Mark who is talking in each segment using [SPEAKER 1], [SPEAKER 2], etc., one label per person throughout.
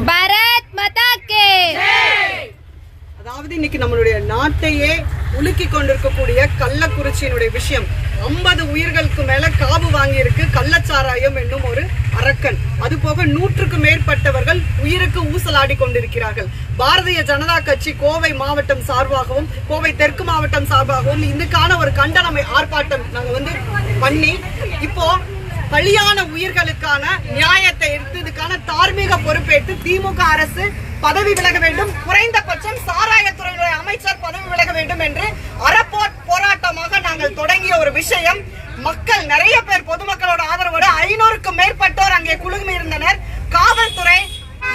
[SPEAKER 1] பாரத் மதா K.
[SPEAKER 2] அதாவது இன்னைக்கு நம்மளுடைய நாட்டையே உலுக்கி கொண்டிருக்கக்கூடிய கள்ளக்குறிச்சியினுடைய விஷயம். ஐம்பது உயிர்களுக்கு மேல காவு வாங்கியிருக்கு கள்ளச்சாராயம் என்னும் ஒரு அரக்கன். அது போக நூற்றுக்கு மேற்பட்டவர்கள் உயிருக்கு ஊசலாடி கொண்டிருக்கிறார்கள். பாரதிய ஜனதா கட்சி கோவை மாவட்டம் சார்பாகவும் கோவை தெற்கு மாவட்டம் சார்பாகவும் இதுக்கான ஒரு கண்டன ஆர்ப்பாட்டம் நாங்க வந்து பண்ணி இப்போ பலியான உயிர்களுக்கான நியாயத்தை எடுத்ததுக்கான தார்மீக பொறுப்பேற்று திமுக அரசு பதவி விலக வேண்டும். குறைந்தபட்சம் சாராயத்துறையினுடைய அமைச்சர் பதவி விலக வேண்டும் என்று அறப்போ போராட்டமாக நாங்கள் தொடங்கிய ஒரு விஷயம். மக்கள் நிறைய பேர் பொதுமக்களோட ஆதரவோடு ஐநூறுக்கும் மேற்பட்டோர் அங்கே குழுமி இருந்தனர். காவல்துறை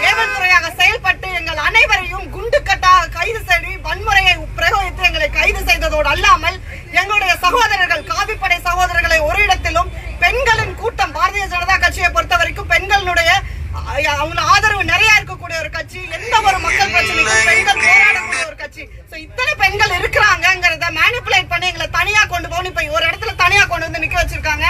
[SPEAKER 2] ஏவல்துறையாக செயல்பட்டு எங்கள் அனைவரையும் குண்டு கட்டாக கைது செய்து வன்முறையை பிரயோகித்து எங்களை கைது செய்ததோடு அல்லாமல் எங்களுடைய சகோதரர்கள் காவிப்படை சகோதரர்களை ஒரு இடத்திலும் பெண்களின் கூட்டம் பாரதிய ஜனதா கட்சியை பொறுத்த வரைக்கும் பெண்களுடைய அஹ், அவங்க ஆதரவு நிறைய இருக்கக்கூடிய ஒரு கட்சி எந்த ஒரு மக்கள் பிரச்சனைக்கும் பெண்கள் போராடக்கூடிய ஒரு கட்சி சோ இத்தனை பெண்கள் இருக்கிறாங்கிறத மேனிப்புலேட் பண்ணி எங்களை தனியா ஒரு இடத்துல தனியா கொண்டு வந்து நிக்க வச்சிருக்காங்க.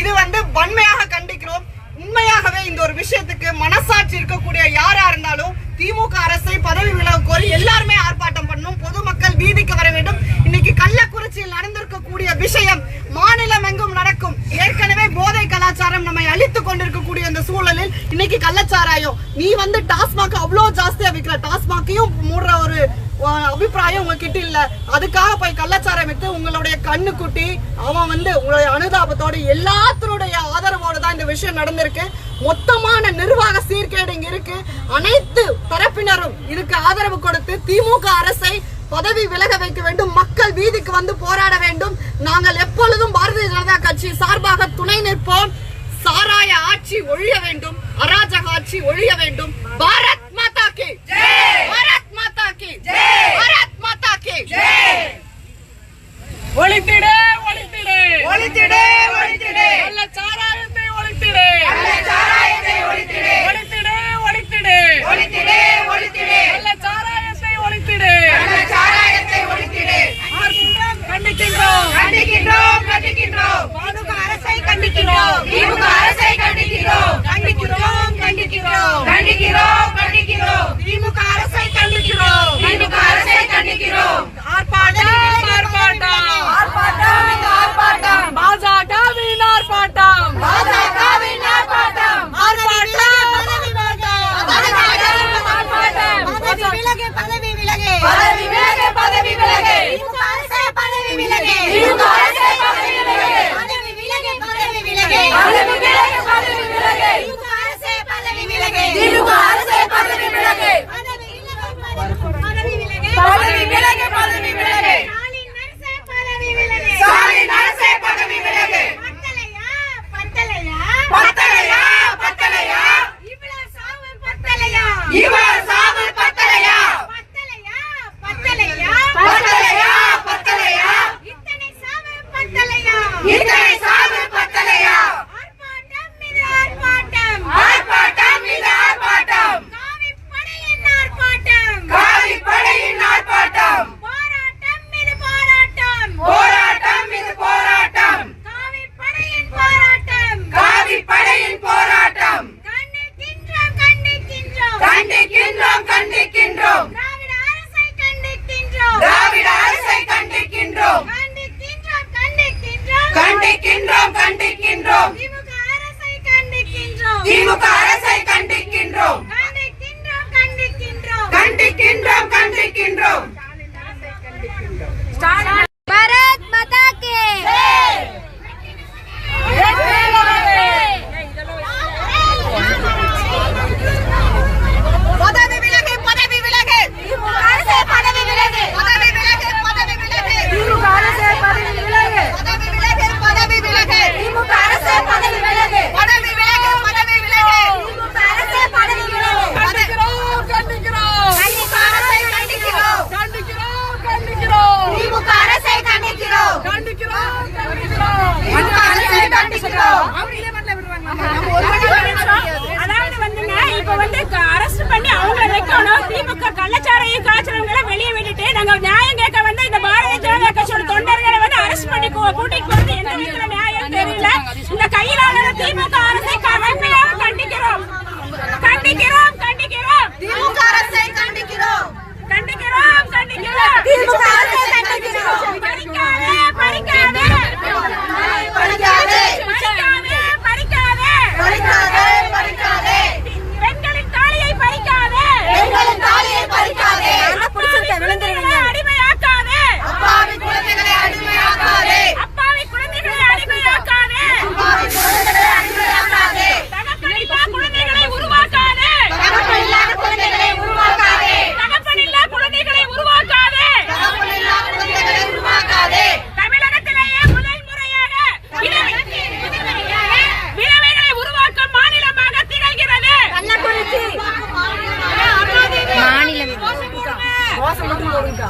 [SPEAKER 2] இது வந்து வன்மையாக கண்டிக்கிறோம். உண்மையாகவே இந்த ஒரு விஷயத்துக்கு மனசாட்சி இருக்கக்கூடிய யாரா இருந்தாலும் திமுக அரசை பதவி விலக கோரி எல்லாருமே ஆர்ப்பாட்டம் பண்ணும் பொதுமக்கள் வீதிக்கு வர வேண்டும். இன்னைக்கு கள்ளக்குறிச்சியில் நடந்திருக்கக்கூடிய விஷயம் மாநிலம் எங்கும் நடக்கும். ஏற்கனவே போதை கலாச்சாரம் நம்மை அழித்துக் கொண்டிருக்கக்கூடிய இந்த சூழலில் இன்னைக்கு கள்ளச்சாராயம். நீ வந்து டாஸ்மாக் அவ்வளவு ஜாஸ்தியா விற்கிற டாஸ்மாக்கையும் மூடுற ஒரு அபிப்பிராயம் உங்ககிட்ட இல்ல. அதுக்காக போய் கள்ளச்சாரம் விட்டு உங்களுடைய கண்ணுக்குட்டி அவன் வந்து உங்களுடைய அனுதாபத்தோட எல்லாத்தருடைய ஆதரவோட தான் இந்த விஷயம் நடந்திருக்கு. மொத்தமான நிர்வாக சீர்கேடு இங்க இருக்கு. அனைத்து தரப்பினரும் இதுக்கு ஆதரவு கொடுத்து திமுக அரசை பதவி விலக வைக்க வேண்டும். மக்கள் வீதிக்கு வந்து போராட வேண்டும். நாங்கள் எப்பொழுதும் பாரதிய ஜனதா கட்சி சார்பாக துணை நிற்போம். சாராய ஆட்சி ஒழிய வேண்டும். அராஜக ஆட்சி ஒழிய வேண்டும். பாரத் மாதா கி பாரத் மாதா கி பாரத் மாதா கி
[SPEAKER 3] ஒழித்திடு ஒழித்திடு
[SPEAKER 2] ஒழித்திடு ஒழித்திடு
[SPEAKER 3] நல்ல சாராயத்தை ஒழித்திடு
[SPEAKER 2] சாராயத்தை ஒழித்திடு
[SPEAKER 3] ஒழித்திடு ஒழித்திடு
[SPEAKER 2] ஒழித்திடு ஒழித்திடு
[SPEAKER 3] நல்ல சாராயத்தை ஒழித்திடு
[SPEAKER 2] சாராயத்தை ஒழித்திடு
[SPEAKER 3] ஆர்ப்பாட்டம் கண்டிக்கின்றோம்.
[SPEAKER 2] கண்டிக்கின்றோம் கண்டிக்கின்றோம்.
[SPEAKER 3] பாதுகா அரசை கண்டிக்கின்றோம்.
[SPEAKER 2] திமுக அரசை கண்டிக்கிறோம்
[SPEAKER 3] கண்டிக்கிறோம் கண்டிக்கிறோம்
[SPEAKER 2] கண்டிக்கிறோம்
[SPEAKER 3] திமுக அரசை கண்டிக்கிறோம்
[SPEAKER 2] திமுக அரசை கண்டிக்கிறோம்
[SPEAKER 3] ஆர்ப்பாட்டம் ஆர்ப்பாட்டம்
[SPEAKER 2] ஆர்ப்பாட்டம் ஆர்ப்பாட்டம்
[SPEAKER 3] பாஜகவின் ஆர்ப்பாட்டம்
[SPEAKER 2] பாஜகவின் ஆர்ப்பாட்டம்
[SPEAKER 1] பதவி விலகு பதவி விலகு
[SPEAKER 2] பதவி விலகு பதவி விலகு
[SPEAKER 1] திமுக அரசே பதவி விலகு
[SPEAKER 2] திமுக அரசே பதவி விலகு
[SPEAKER 1] பதவி விலகு பதவி விலகு
[SPEAKER 2] பதவி விலகு பதவி விலகு
[SPEAKER 1] திமுக அரசே பதவி விலகு
[SPEAKER 2] திமுக அரசே பதவி விலகு
[SPEAKER 1] பதவி விலகு பதவி விலகு
[SPEAKER 2] பதவி விலகு பதவி விலகு
[SPEAKER 1] ஸ்டாலின் அரசே பதவி
[SPEAKER 2] ஸ்டாலின் அரசே பதவி
[SPEAKER 1] விலகு
[SPEAKER 2] விலகு
[SPEAKER 1] பத்தலையா பத்தலையா
[SPEAKER 2] பத்தலையா பத்தலையா
[SPEAKER 1] இவ்வளவு சாவு பத்தலையா
[SPEAKER 2] இவர் சாவு பத்தலையா
[SPEAKER 1] பத்தலையா பத்தலையா
[SPEAKER 2] பத்தலையா பத்தலையா
[SPEAKER 1] இத்தனை சாவு பத்தலையா
[SPEAKER 2] இத்தனை சாவு பத்தலையா
[SPEAKER 1] ஆர்ப்பாட்டம் இது ஆர்ப்பாட்டம்
[SPEAKER 2] ஆர்ப்பாட்டம் இது ஆர்ப்பாட்டம்
[SPEAKER 1] காவி படையின் ஆர்ப்பாட்டம்
[SPEAKER 2] காவி படையின் ஆர்ப்பாட்டம்
[SPEAKER 1] போராட்டம் இது போராட்டம்
[SPEAKER 2] போராட்டம் இது போராட்டம்
[SPEAKER 1] காவி படையின் போராட்டம்
[SPEAKER 2] காவி படையின் போராட்டம்
[SPEAKER 1] கண்டிக்கின்றோம் கண்டிக்கின்றோம்
[SPEAKER 2] கண்டிக்கின்றோம் கண்டிக்கின்றோம்
[SPEAKER 1] திராவிட அரசை கண்டிக்கின்றோம்
[SPEAKER 2] திராவிட அரசை கண்டிக்கின்றோம்
[SPEAKER 1] கண்டிக்கின்றோம் கண்டிக்கின்றோம்
[SPEAKER 2] கண்டிக்கின்றோம் கண்டிக்கின்றோம்
[SPEAKER 1] திமுக அரசை கண்டிக்கின்றோம்
[SPEAKER 2] திமுக அரசை கண்டிக்கின்றோம்
[SPEAKER 1] கண்டிக்கின்றோம் கண்டிக்கின்றோம்
[SPEAKER 2] கண்டிக்கின்றோம் கண்டிக்கின்றோம்.
[SPEAKER 4] Ay, mata! কবিতা।